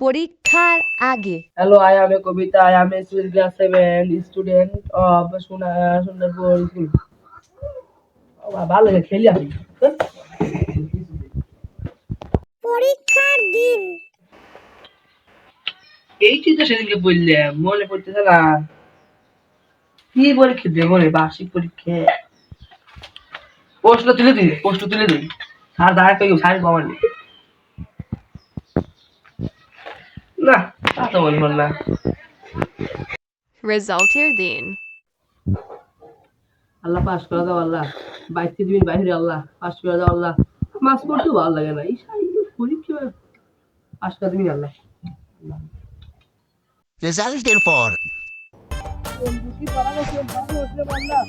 পরীক্ষার আগে। Am a Kobita. I am a student class 7 student of Suna Sundarpur School. ও বাবা, ভালো লাগে খেলি আমি। পরীক্ষার দিন। এই তো সেদিনকে বললে মনে পড়তেছে না। কি পরীক্ষা দেবো রে বার্ষিক পরীক্ষা। প্রশ্ন তুলে দিই প্রশ্ন তুলে দিই। আর দাঁড়া কই সারি কমালি না তা তো বলব না। রেজাল্টের দিন। আল্লাহ পাস করে দাও আল্লাহ। বাইর থেকে দিবি বাইরে আল্লাহ। পাস করে দাও আল্লাহ। মাস পড়তেও ভালো লাগে না। এই পরীক্ষা পাস করে দিবি আল্লাহ। রেজাল্টের পর। আল্লাহ